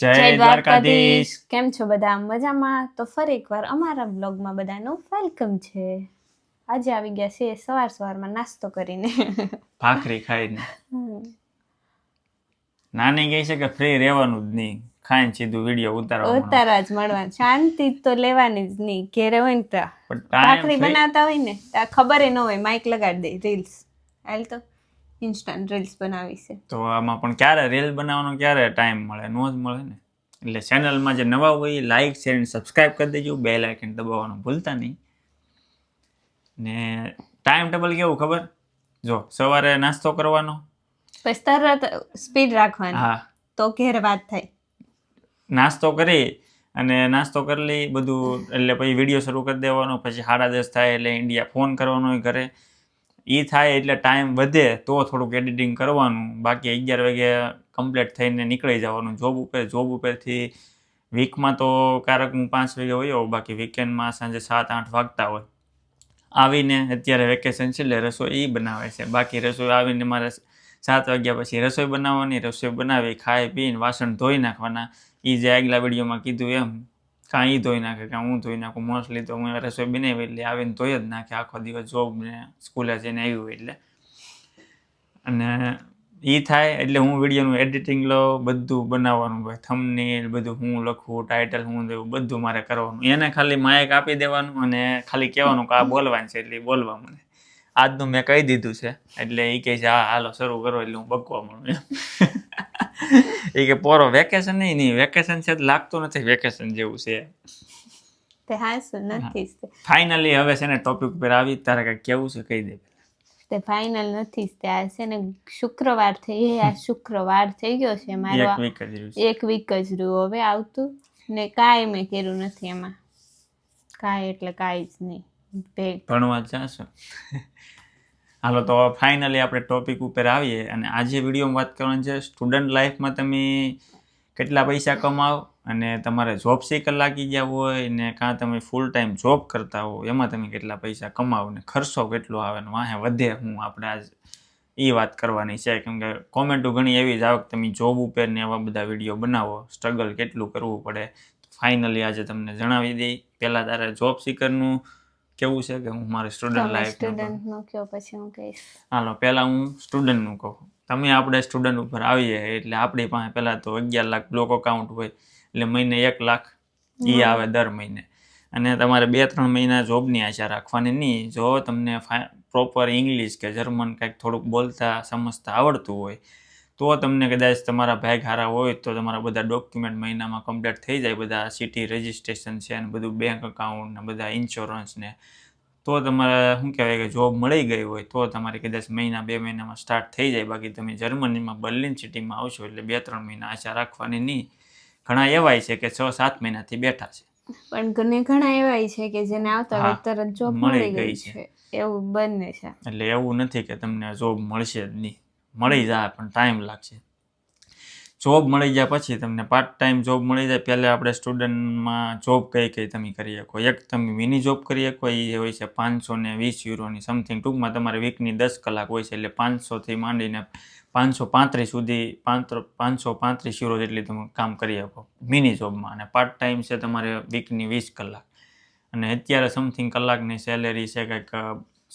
જય દ્વારકાધીશ. કેમ છો બધા? મજામાં? તો ફરી એકવાર અમારા બ્લોગમાં બધાનું વેલકમ છે. આજે આવી ગયા છે સવાર સવારમાં નાસ્તો કરીને. ભાખરી ખાઈને. નાની કહે છે કે ફ્રી રહેવાનું જ નહીં. ખાઈને સીધું વીડિયો ઉતારવા ઉતારવા જ મળવાનું. શાંતિ તો લેવાની જ નહીં. ઘેરે હોય ને તો ભાખરી બનાવતા હોય ને ખબર ન હોય માઇક લગાડી દે રીલ્સ હાલ તો ઇન્સ્ટન્ટ રીલ્સ બનાવી છે. તો આમાં પણ ક્યારે રીલ બનાવવાનો ક્યારે ટાઈમ મળે નો જ મળે ને. એટલે ચેનલમાં જે નવા હોય લાઈક શેર અને સબસ્ક્રાઇબ કરી દેજો બે આઇકન દબાવવાનું ભૂલતા નહીં. ને ટાઈમ ટેબલ કેવું ખબર? જો સવારે નાસ્તો કરવાનો. પછી તરત સ્પીડ રાખવાની. હા. તો ઘેર વાત થાય. નાસ્તો કરી અને નાસ્તો કરી લઈ બધું એટલે પછી વીડિયો શરૂ કરી દેવાનો પછી સાડા દસ થાય એટલે ઇન્ડિયા ફોન કરવાનો હોય ઘરે. એ થાય એટલે ટાઈમ વધે તો થોડુંક એડિટિંગ કરવાનું. બાકી અગિયાર વાગે કમ્પ્લીટ થઈને નીકળી જવાનું. જોબ ઉપર જોબ ઉપરથી વીકમાં તો ક્યારેક હું પાંચ વાગે હોય બાકી વીકેન્ડમાં સાંજે સાત, આઠ વાગતા હોય. આવીને અત્યારે વેકેશન છે એટલે રસોઈ એ બનાવે છે. બાકી રસોઈ આવીને મારે સાત વાગ્યા પછી રસોઈ બનાવવાની. રસોઈ બનાવી, ખાઈ, પીને વાસણ ધોઈ નાખવાના. એ જે આગલા વિડીયોમાં કીધું એમ કાં એ ધોઈ નાખે કાં હું ધોઈ નાખું મોસ્ટલી તો હું રસોઈ બનાવી એટલે આવીને ધોઈ જ નાખે, આખો દિવસ જોબ ને સ્કૂલે જઈને આવ્યું એટલે. અને એ થાય એટલે હું વિડીયોનું એડિટિંગ લઉં, બધું બનાવવાનું હોય થંબનેલ બધું હું લખું ટાઇટલ હું દેવું બધું મારે કરવાનું. એને ખાલી માયક આપી દેવાનું અને ખાલી કહેવાનું કે આ બોલવાનું છે એટલે બોલવા મને આજનું મેં કહી દીધું છે. એટલે એ કહે છે હા હાલો શરૂ કરો. એટલે હું બકવા મળું એમ. એ કે પોરો વેકેશન નહીં નહીં વેકેશન છે લાગતું નથી વેકેશન જેવું છે. તે હાસું નથી ફાઇનલી હવે છે ને ટોપિક ઉપર આવી તારે કઈ કેવું છે કહી દે તે ફાઇનલ નથી તે આ છે ને શુક્રવાર થઈ આ શુક્રવાર થઈ ગયો છે મારો એક વીક જ રહ્યું હવે આવતું ને કાંઈ મેં કર્યું નથી એમાં. કાંઈ એટલે કાંઈ જ નહીં. ભણવા જાશો. હાલો, તો ફાઇનલી આપણે ટોપિક ઉપર આવીએ અને આજે વિડીયોમાં વાત કરવાની છે સ્ટુડન્ટ લાઈફમાં તમે કેટલા પૈસા કમાવ અને તમારે જોબ સિકલ લાગી ગયા હોય ને કાં તમે ફૂલ ટાઈમ જોબ કરતા હો, એમાં તમે કેટલા પૈસા કમાવો ને ખર્ચો કેટલો આવે ને વાહે વધે હું આપણે આજ એ વાત કરવાની છે. કેમ કે કોમેન્ટો ઘણી એવી જ આવે તમે જોબ ઉપર ને એવા બધા વીડિયો બનાવો સ્ટ્રગલ કેટલું કરવું પડે. ફાઇનલી આજે તમને જણાવી દઈ, પહેલાં તારે જોબ સીકરનું કેવું છે કે હું મારી સ્ટુડન્ટ લાઈફ સ્ટુડન્ટનું કયો પછી હું કહીશ. હાલો પહેલા હું સ્ટુડન્ટનું કહું. તમે આપણે સ્ટુડન્ટ ઉપર આવીએ એટલે આપણી પાસે પહેલા તો અગિયાર લાખ બ્લોક અકાઉન્ટ હોય એટલે મહિને એક લાખ એ આવે દર મહિને. અને તમારે બે ત્રણ મહિના જોબની આશા રાખવાની નહીં. જો તમને પ્રોપર ઇંગ્લિશ કે જર્મન કંઈક થોડુંક બોલતા સમજતા આવડતું હોય તો તમને કદાચ તમારા ભાઈ હારા હોય તો તમારા બધા ડોક્યુમેન્ટ મહિનામાં કમ્પ્લીટ થઈ જાય બધા સિટી રજિસ્ટ્રેશન છે ને બધું બેંક અકાઉન્ટ ને બધા ઇન્સ્યોરન્સ ને. તો તમારે શું કહેવાય કે જોબ મળી ગઈ હોય તો તમારે કદાચ મહિના બે મહિનામાં સ્ટાર્ટ થઈ જાય. બાકી તમે જર્મનીમાં બર્લિન સિટીમાં આવશો એટલે બે ત્રણ મહિના આશા રાખવાની નહીં. ઘણા એવાય છે કે છ સાત મહિનાથી બેઠા છે. પણ ઘણે ઘણા એવાય છે કે જેને આવતા હોય તરત જોબ મળી ગઈ છે. એવું બને છે. એટલે એવું નથી કે તમને જોબ મળશે જ નહીં. મળી જાય પણ ટાઈમ લાગશે. જોબ મળી જાય પછી તમને પાર્ટ ટાઈમ જોબ મળી જાય પહેલાં આપણે સ્ટુડન્ટમાં જોબ કઈ કઈ તમે કરી શકો. એક તમે મિની જોબ કરી શકો એ હોય છે પાંચસો ને વીસ યુરોની સમથિંગ ટૂંકમાં તમારે વીકની દસ કલાક હોય છે એટલે પાંચસોથી માંડીને પાંચસો પાંત્રીસ સુધી પાંત્ર પાંચસો પાંત્રીસ યુરો જેટલી તમે કામ કરી શકો મિની જોબમાં અને પાર્ટ ટાઈમ છે તમારે વીકની વીસ કલાક. અને અત્યારે સમથિંગ કલાકની સેલેરી છે કંઈક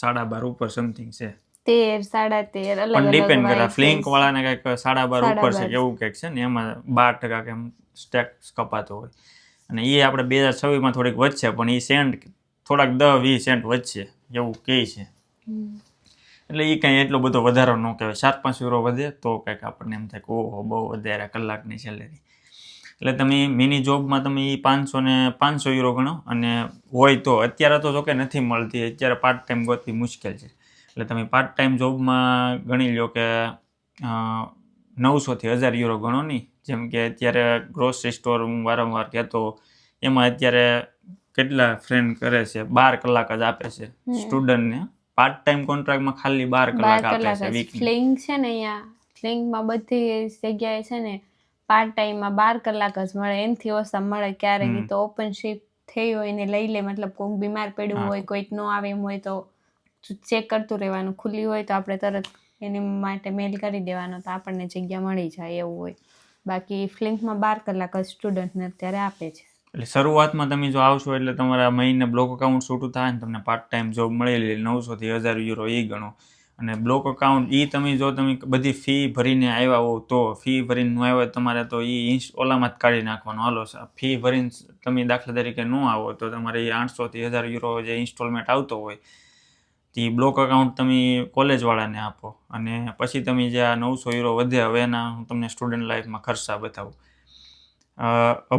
સાડા બાર ઉપર સમથિંગ છે. તેર સાડા તેર અલગ પણ ડિપેન્ડ કરે. ફ્લિંક વાળાને કંઈક સાડા બાર ઉપર છે કે એવું કંઈક છે ને એમાં બાર ટકા કેમ સ્ટેક્સ કપાતો હોય. અને એ આપણે બે હજાર છવ્વીસમાં થોડીક વધશે પણ એ સેન્ટ થોડાક દસ વીસ સેન્ટ વધશે એવું કહે છે. એટલે એ કંઈ એટલો બધો વધારો ન કહેવાય. સાત પાંચ યુરો વધે તો કંઈક આપણને એમ થાય કે ઓહો બહુ વધારે કલાકની સેલેરી એટલે તમે મિની જોબમાં તમે એ પાંચસો ને પાંચસો યુરો ગણો અને હોય તો અત્યારે તો જોકે નથી મળતી અત્યારે પાર્ટ ટાઈમ ગોતવી મુશ્કેલ છે. એટલે તમે પાર્ટ ટાઈમ જોબમાં ગણી લો કે નવસોથી હજાર યુરો ગણો નહીં જેમ કે અત્યારે ગ્રોસરી સ્ટોર હું વારંવાર કહેતો એમાં અત્યારે કેટલા ફ્રેન્ડ કરે છે? બાર કલાક જ આપે છે. સ્ટુડન્ટને પાર્ટ ટાઈમ કોન્ટ્રાક્ટમાં ખાલી બાર કલાક આપે છે જ ફ્લિંગ છે ને અહીંયા ફ્લિંગમાં બધી જગ્યાએ છે ને પાર્ટ ટાઈમમાં બાર કલાક જ મળે. એનથી ઓછા મળે ક્યારેક તો ઓપન શિફ્ટ થઈ હોય ને લઈ લે. મતલબ કોઈક બીમાર પડ્યું હોય કોઈક ન આવે એમ હોય તો ચેક કરતું રહેવાનું. ખુલ્લી હોય તો આપણે તરત એની માટે મેલ કરી દેવાનો તો આપણને જગ્યા મળી જાય એવું હોય. બાકી ફ્લિંકમાં બાર કલાક જ સ્ટુડન્ટને અત્યારે આપે છે. એટલે શરૂઆતમાં તમે જો આવશો એટલે તમારા મહિને બ્લોક અકાઉન્ટ છૂટું થાય ને તમને પાર્ટ ટાઈમ જોબ મળેલી નવસોથી હજાર યુરો એ ગણો. અને બ્લોક અકાઉન્ટ એ તમે જો તમે બધી ફી ભરીને આવ્યા હો તો ફી ભરીને ન આવ્યા તમારે તો એ ઇન્સ ઓલામાં જ કાઢી નાખવાનું. હાલો ફી ભરીને તમે દાખલા તરીકે ન આવો તો તમારે એ આઠસોથી હજાર યુરો જે ઇન્સ્ટોલમેન્ટ આવતો હોય તે બ્લોક અકાઉન્ટ તમે કોલેજવાળાને આપો. અને પછી તમે જે આ નવસો યુરો વધે હવે એના હું તમને સ્ટુડન્ટ લાઈફમાં ખર્ચા બતાવું.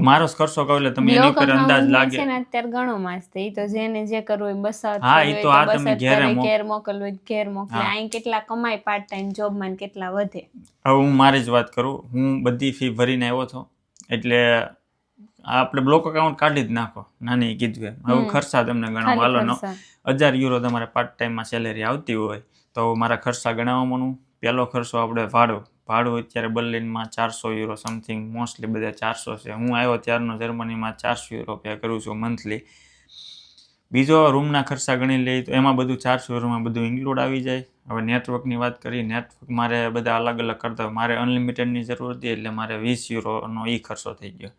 મારો ખર્ચો કહો એટલે તમે એની ઉપર અંદાજ લાગે. છે ને અત્યારે ઘણો માસ એ તો જેને જે કરવું હોય બસ હા, એ તો આ તમે ઘેર ઘેર મોકલવું ઘેર મોકલે. અહીં કેટલા કમાય પાર્ટ ટાઈમ જોબમાં કેટલા વધે. હવે હું મારી જ વાત કરું. હું બધી ફી ભરીને આવ્યો હતો. એટલે આપણે બ્લોક અકાઉન્ટ કાઢી જ નાખો. નાની કીધું એમ હવે ખર્ચા તમને ગણાવો હાલો નો. હજાર યુરો તમારે પાર્ટ ટાઈમમાં સેલેરી આવતી હોય તો મારા ખર્ચા ગણાવવાનું. પહેલો ખર્ચો આપણે ભાડો. ભાડું અત્યારે બર્લિનમાં ચારસો યુરો સમથિંગ મોસ્ટલી બધા ચારસો છે. હું આવ્યો ત્યારનો જર્મનીમાં ચારસો યુરો પે કરું છું મંથલી બીજો રૂમના ખર્ચા ગણી લઈએ તો એમાં બધું ચારસો યુરોમાં બધું ઇન્ક્લુડ આવી જાય. હવે નેટવર્કની વાત કરીએ નેટવર્ક મારે બધા અલગ અલગ કરતા મારે અનલિમિટેડની જરૂર હતી એટલે મારે વીસ યુરોનો એ ખર્ચો થઈ ગયો.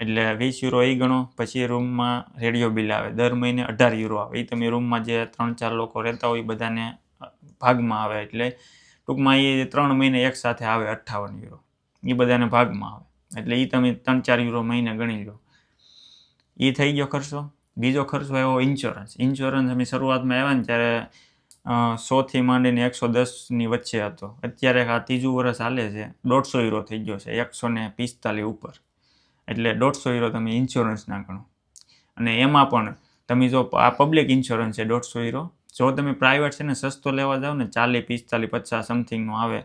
એટલે વીસ યુરો એ ગણો, પછી રૂમમાં રેડિયો બિલ આવે. દર મહિને અઢાર યુરો આવે. એ તમે રૂમમાં જે ત્રણ ચાર લોકો રહેતા હોય બધાને ભાગમાં આવે. એટલે ટૂંકમાં એ ત્રણ મહિને એક સાથે આવે અઠ્ઠાવન યુરો એ બધાને ભાગમાં આવે. એટલે એ તમે ત્રણ ચાર યુરો મહિને ગણી લો. એ થઈ ગયો ખર્ચો. બીજો ખર્ચો એવો ઇન્સ્યોરન્સ ઇન્સ્યોરન્સ અમે શરૂઆતમાં આવ્યા ને ત્યારે સોથી માંડીને એકસો દસની વચ્ચે હતો. અત્યારે આ ત્રીજું વર્ષ હાલે છે. દોઢસો યુરો થઈ ગયો છે. એકસો ને પિસ્તાલીસ ઉપર. એટલે દોઢસો યુરો તમે ઇન્સ્યોરન્સ ગણો. અને એમાં પણ તમે જો આ પબ્લિક ઇન્સ્યોરન્સ છે દોઢસો યુરો જો તમે પ્રાઇવેટ છે ને સસ્તો લેવા જાઓ ને ચાલીસ, પિસ્તાલીસ, પચાસ સમથિંગનો આવે,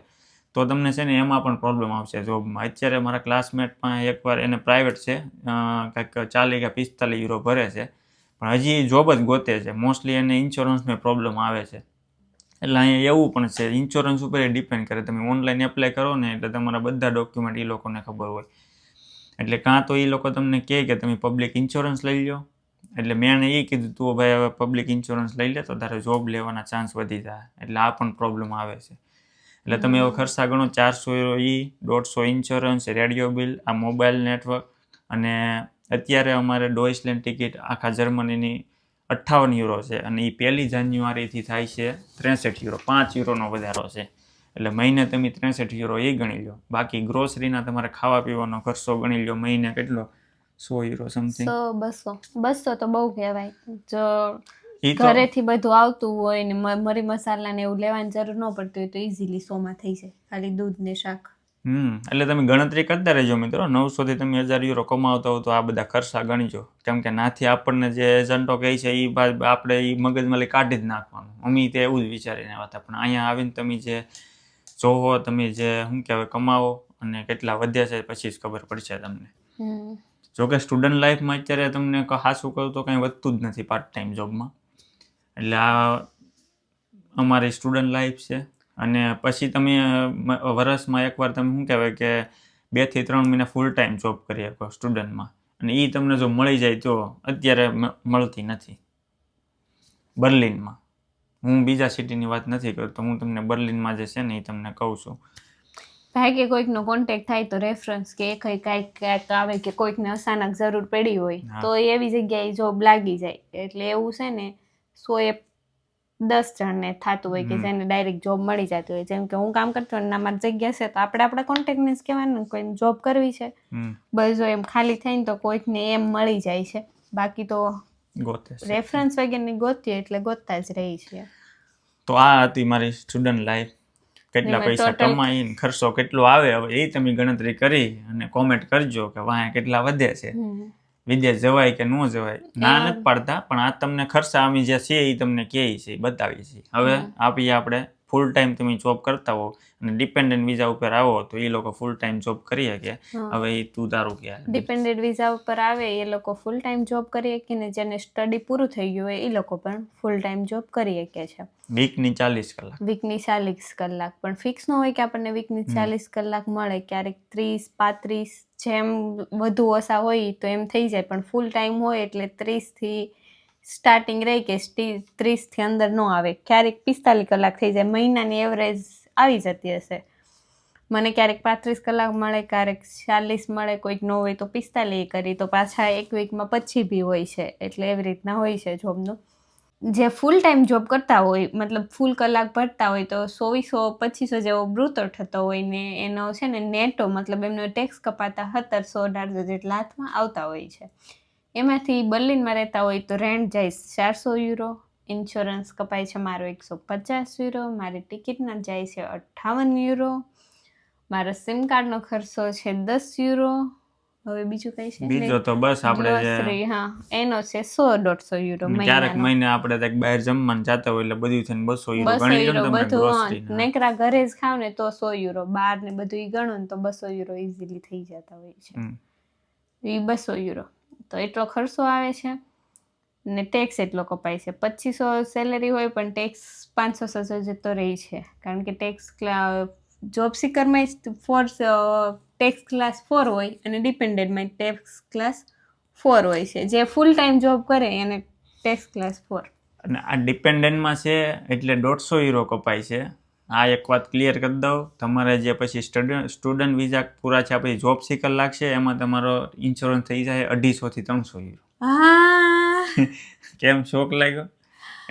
તો તમને છે ને એમાં પણ પ્રોબ્લેમ આવશે. જોબમાં અત્યારે મારા ક્લાસમેટમાં એકવાર એને પ્રાઇવેટ છે કાંઈક ચાલીસ કે પિસ્તાલીસ યુરો ભરે છે, પણ હજી જોબ જ ગોતે છે. મોસ્ટલી એને ઇન્સ્યોરન્સનો પ્રોબ્લેમ આવે છે. એટલે અહીંયા એવું પણ છે ઇન્સ્યોરન્સ ઉપર ડિપેન્ડ કરે. તમે ઓનલાઈન એપ્લાય કરો ને એટલે તમારા બધા ડોક્યુમેન્ટ એ લોકોને ખબર હોય. એટલે કાં તો એ લોકો તમને કહે કે તમે પબ્લિક ઇન્સ્યોરન્સ લઈ લો એટલે મેં એને એ કીધું તું ભાઈ હવે પબ્લિક ઇન્સ્યોરન્સ લઈ લે તો તારે જોબ લેવાના ચાન્સ વધી જાય. એટલે આ પણ પ્રોબ્લેમ આવે છે. એટલે તમે એવો ખર્ચા ગણો ચારસો યુરો ઈ દોઢસો ઇન્સ્યોરન્સ રેડિયો બિલ આ મોબાઈલ નેટવર્ક અને અત્યારે અમારે ડોઇસલેન્ડ ટિકિટ આખા જર્મનીની અઠ્ઠાવન યુરો છે અને એ પહેલી જાન્યુઆરીથી થાય છે ત્રેસઠ યુરો પાંચ યુરોનો વધારો છે. એટલે મહિને તમે ત્રેસઠ યુરો એ ગણી લો બાકી ગ્રોસરીના તમારે ખાવા પીવાનો ખર્ચો ગણી લો મહિને કેટલો? સો યુરો સમથિંગ સો બસો. બસો તો બહુ કહેવાય. જો ઘરેથી બધું આવતું હોય ને મરી મસાલા ને એવું લેવાની જરૂર ન પડતી હોય તો ઇઝીલી સોમાં થઈ જાય ખાલી દૂધ ને શાક. હમ એટલે તમે ગણતરી કરતા રહેજો મિત્રો. નવસો થી તમે હજાર યુરો કમાવતા હો તો આ બધા ખર્ચા ગણીજો. કેમ કે નાથી આપણને જે એજન્ટો કહે છે એ આપણે એ મગજમાં લઈ કાઢી જ નાખવાનું. અમે તે એવું જ વિચારીને આવ્યા પણ અહીંયા આવીને તમે જે જોવો તમે જે શું કહેવાય કમાવો અને કેટલા વધ્યા છે પછી જ ખબર પડશે તમને. જોકે સ્ટુડન્ટ લાઈફમાં અત્યારે તમને હાસું કહું તો કંઈ વધતું જ નથી પાર્ટ ટાઈમ જોબમાં એટલે આ અમારી સ્ટુડન્ટ લાઈફ છે. અને પછી તમે વર્ષમાં એકવાર તમે શું કહેવાય કે બેથી ત્રણ મહિના ફૂલ ટાઈમ જોબ કરી શકો સ્ટુડન્ટમાં અને એ તમને જો મળી જાય તો અત્યારે મળતી નથી. બર્લિનમાં. હું બીજા સિટીની વાત નથી કરતો હું તમને બર્લિનમાં જે છે ને એ તમને કહું છું. ભાઈ કે કોઈકનો કોન્ટેક્ટ થાય તો રેફરન્સ કે કઈ કાંઈક ક્યાંક આવે કે કોઈકને અચાનક જરૂર પડી હોય તો એવી જગ્યાએ જોબ લાગી જાય. એટલે એવું છે ને સો એ દસ જણને થતું હોય કે જેને ડાયરેક્ટ જોબ મળી જતી હોય. જેમ કે હું કામ કરતો હોય ને મારી જગ્યા છે તો આપણે આપણા કોન્ટેક્ટને જ કહેવાનું ને કોઈને જોબ કરવી છે. બસ જો એમ ખાલી થઈને તો કોઈકને એમ મળી જાય છે. બાકી તો ગોતે રેફરન્સ વગેરેની ગોતીએ એટલે ગોતતા જ રહી છે. તો આ હતી મારી સ્ટુડન્ટ લાઈફ કેટલા પૈસા કમાઈને ખર્ચો કેટલો આવે હવે એ તમે ગણતરી કરી અને કોમેન્ટ કરજો કે વાહ કેટલા વધે છે. વિદેશ જવાય કે ન જવાય ના. નથી પાડતા પણ આ તમને ખર્ચા અમે જે છે એ તમને કહે છે બતાવીએ છીએ. હવે આપીએ આપણે ફૂલ ટાઈમ તમે જોબ કરતા હો અને ડિપેન્ડન્ટ વિઝા ઉપર આવો તો એ લોકો ફૂલ ટાઈમ જોબ કરી શકે. હવે એ તું તારું કે ડિપેન્ડન્ટ વિઝા ઉપર આવે એ લોકો ફૂલ ટાઈમ જોબ કરી શકે ને જેને સ્ટડી પૂરું થઈ ગયું હોય એ લોકો પણ ફૂલ ટાઈમ જોબ કરી શકે છે. વીકની ચાલીસ કલાક. વીકની ચાલીસ કલાક. પણ ફિક્સ ન હોય કે આપણને વીકની ચાલીસ કલાક મળે ક્યારેક ત્રીસ પાંત્રીસ જેમ વધુ ઓછા હોય તો એમ થઈ જાય. પણ ફૂલ ટાઈમ હોય એટલે ત્રીસથી સ્ટાર્ટિંગ રહી કે ત્રીસથી અંદર ન આવે. ક્યારેક પિસ્તાલીસ કલાક થઈ જાય. મહિનાની એવરેજ આવી જતી હશે. મને ક્યારેક પાંત્રીસ કલાક મળે, ક્યારેક ચાલીસ મળે, કોઈક ન હોય તો પિસ્તાલીસ કરી. તો પાછા એક વીકમાં પછી બી હોય છે. એટલે એવી રીતના હોય છે જોબનું જે ફૂલ ટાઈમ જોબ કરતા હોય, મતલબ ફૂલ કલાક ભરતા હોય તો ચોવીસો, પચીસો જેવો બ્રુતો થતો હોય ને એનો છે ને નેટો, મતલબ એમનો ટેક્સ કપાતા સત્તરસો અઢારસો જેટલા હાથમાં આવતા હોય છે. એમાંથી બર્લિનમાં રહેતા હોય તો રેન્ટ જાય ચારસો યુરો ઇન્સ્યોરન્સ કપાય છે મારો એકસો પચાસ યુરો મારી ટિકિટના જાય છે અઠ્ઠાવન યુરો મારો સિમ કાર્ડનો ખર્ચો છે દસ યુરો. હવે બીજું કઈ છે બીજો તો બસ આપણે હા એનો છે સો દોઢસો યુરો ક્યારેક મહિને આપણે કંઈક બહાર જમવાનું જતા હોય એટલે બધું થઈને બસો યુરો ગણી લો બધું. નેકરા ઘરે જ ખાવ ને તો સો યુરો બહાર ને બધું ગણો ને તો બસો યુરો ઇઝીલી થઈ જતા હોય છે. એ બસો યુરો. તો એટલો ખર્ચો આવે છે. ને ટેક્સ એટલો કપાય છે. પચીસો સેલેરી હોય પણ ટેક્સ પાંચસો છસો જતો રહે છે. કારણ કે ટેક્સ જોબ સિકરમાં ફોર ટેક્સ ક્લાસ ફોર હોય અને ડિપેન્ડન્ટમાં ટેક્સ ક્લાસ ફોર હોય છે. જે ફૂલ ટાઈમ જોબ કરે એને ટેક્સ ક્લાસ ફોર અને આ ડિપેન્ડન્ટમાં છે એટલે દોઢસો યુરો કપાય છે. આ એક વાત ક્લિયર કરી દઉં. તમારે જે પછી સ્ટુડન્ટ સ્ટુડન્ટ વિઝા પૂરા છે પછી જોબ સિકર લાગશે એમાં તમારો ઇન્સ્યોરન્સ થઈ જાય અઢીસોથી ત્રણસો યુરો કેમ શોખ લાગ્યો?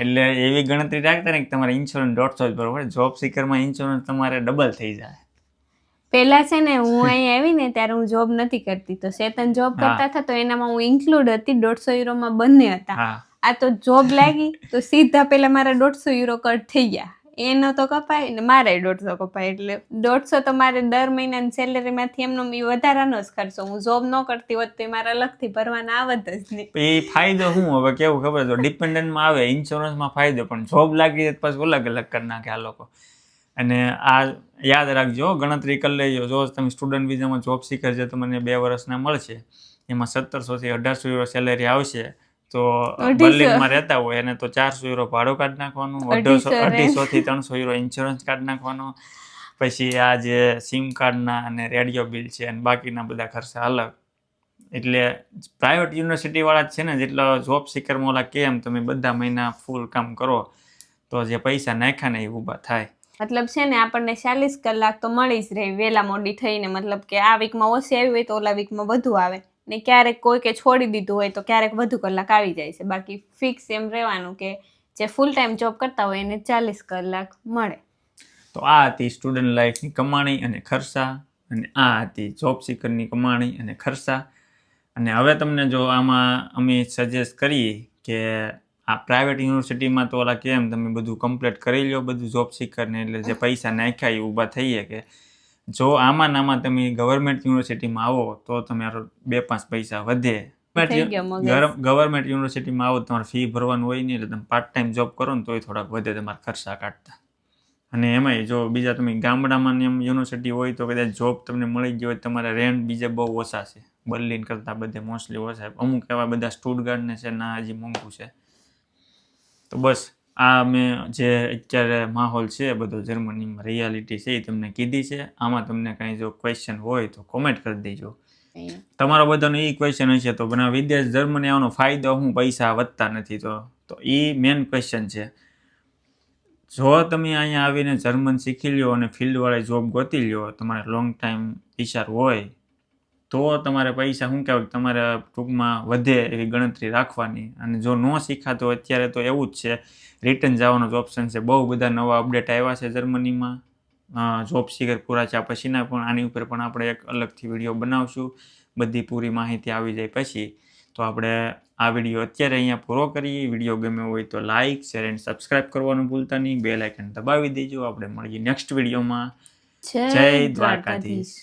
એટલે એવી ગણતરી રાખતા ને કે તમારે ઇન્સ્યોરન્સ દોઢસો જ બરોબર જોબ સિકરમાં ઇન્સ્યોરન્સ તમારે ડબલ થઈ જાય. પહેલાં છે ને હું અહીં આવી ને ત્યારે હું જોબ નથી કરતી. તો ચેતન જોબ કરતા હતા તો એનામાં હું ઇન્ક્લુડ હતી દોઢસો યુરોમાં બંને હતા. આ તો જોબ લાગી તો સીધા પેલા મારા દોઢસો યુરો કટ થઈ ગયા. એનો તો કપાય ને મારે દોઢસો કપાય એટલે દોઢસો તો મારે દર મહિનાની સેલેરીમાંથી એમનો એ વધારાનો જ ખર્ચો. હું જોબ ન કરતી હોત તો મારા અલગથી ભરવાના આવત જ નહીં. એ ફાયદો શું? હવે કેવું ખબર છે? ડિપેન્ડન્ટમાં આવે ઇન્સ્યોરન્સમાં ફાયદો, પણ જોબ લાગી જાય પછી અલગ અલગ કરી નાખે આ લોકો. અને આ યાદ રાખજો ગણતરી કરી લેજો. જો તમે સ્ટુડન્ટ વિઝામાં જોબ શીખર છે તો મને બે વર્ષના મળશે. એમાં સત્તરસોથી અઢારસો યુરો સેલેરી આવશે. તો. બર્લિનમાં રહેતા હોય એને તો ચારસો યુરો ભાડું કાઢી નાખવાનું અઢીસો અઢીસો થી ત્રણસો યુરો ઇન્સ્યોરન્સ કાઢી નાખવાનો. પછી આ જે સિમ કાર્ડના અને રેડિયો બિલ છે અને બાકીના બધા ખર્ચા અલગ. એટલે પ્રાઇવેટ યુનિવર્સિટી વાળા જ છે ને જેટલો જોબ સિકરમાં ઓલા કેમ તમે બધા મહિના ફૂલ કામ કરો તો જે પૈસા નાખ્યા ને એ ઊભા થાય. મતલબ છે ને આપણને ચાલીસ કલાક તો મળી જ રહે વહેલા મોડી થઈને. મતલબ કે આ વીકમાં ઓછી આવી હોય તો ઓલા વીકમાં વધુ આવે. ને ક્યારેક કોઈકે છોડી દીધું હોય તો ક્યારેક વધુ કલાક આવી જાય છે. બાકી ફિક્સ એમ રહેવાનું કે જે ફૂલ ટાઈમ જોબ કરતા હોય એને ચાલીસ કલાક મળે. તો આ હતી સ્ટુડન્ટ લાઈફની કમાણી અને ખર્ચા અને આ હતી જોબ સિકરની કમાણી અને ખર્ચા. અને હવે તમને જો આમાં અમે સજેસ્ટ કરીએ કે આ પ્રાઇવેટ યુનિવર્સિટીમાં તો ઓલા કેમ તમે બધું કમ્પ્લીટ કરી લો બધું જોબ સિકરને એટલે જે પૈસા નાખ્યા એ ઊભા થઈએ કે જો આમાં નામાં તમે ગવર્મેન્ટ યુનિવર્સિટીમાં આવો તો તમારો બે પાંચ પૈસા વધે. ગયો. ગવર્મેન્ટ યુનિવર્સિટીમાં આવો તમારે ફી ભરવાનું હોય નહીં એટલે તમે પાર્ટ ટાઈમ જોબ કરો ને તોય થોડાક વધે તમારા ખર્ચા કાઢતા. અને એમાંય જો બીજા તમે ગામડામાં એમ યુનિવર્સિટી હોય તો કદાચ જોબ તમને મળી ગઈ હોય તમારે રેન્ટ બીજે બહુ ઓછા છે. બર્લિન કરતાં બધે મોસ્ટલી ઓછા અમુક એવા બધા સ્ટુડગાર્ડને છે ના હજી મોંઘું છે. તો બસ. આ મેં જે અત્યારે માહોલ છે બધો જર્મનીમાં રિયાલિટી છે એ તમને કીધી છે. આમાં તમને કાંઈ જો ક્વેશ્ચન હોય તો કોમેન્ટ કરી દેજો. તમારો બધાનો એ ક્વેશ્ચન હશે તો બના વિદેશ જર્મની આવવાનો ફાયદો હું પૈસા વધતા નથી તો. તો એ મેન ક્વેશ્ચન છે. જો તમે અહીંયા આવીને જર્મન શીખી લ્યો અને ફિલ્ડવાળી જોબ ગોતી લ્યો તમારે લોંગ ટાઈમ વિચાર હોય તો તમારે પૈસા શું કહેવાય કે તમારે ટૂંકમાં વધે એવી ગણતરી રાખવાની. અને જો ન શીખાતો અત્યારે તો એવું જ છે. રિટર્ન જવાનો જ ઓપ્શન છે. બહુ બધા નવા અપડેટ આવ્યા છે જર્મનીમાં જોબ સિકર પૂરા થયા પછીના પણ આની ઉપર પણ આપણે એક અલગથી વીડિયો બનાવશું. બધી પૂરી માહિતી આવી જાય પછી. તો આપણે આ વીડિયો અત્યારે અહીંયા પૂરો કરીએ. વીડિયો ગમ્યો હોય તો લાઇક શેર એન્ડ સબસ્ક્રાઇબ કરવાનું ભૂલતા નહીં. બે લાઇકન દબાવી દેજો. આપણે મળીએ નેક્સ્ટ વિડીયોમાં જય દ્વારકાધીશ.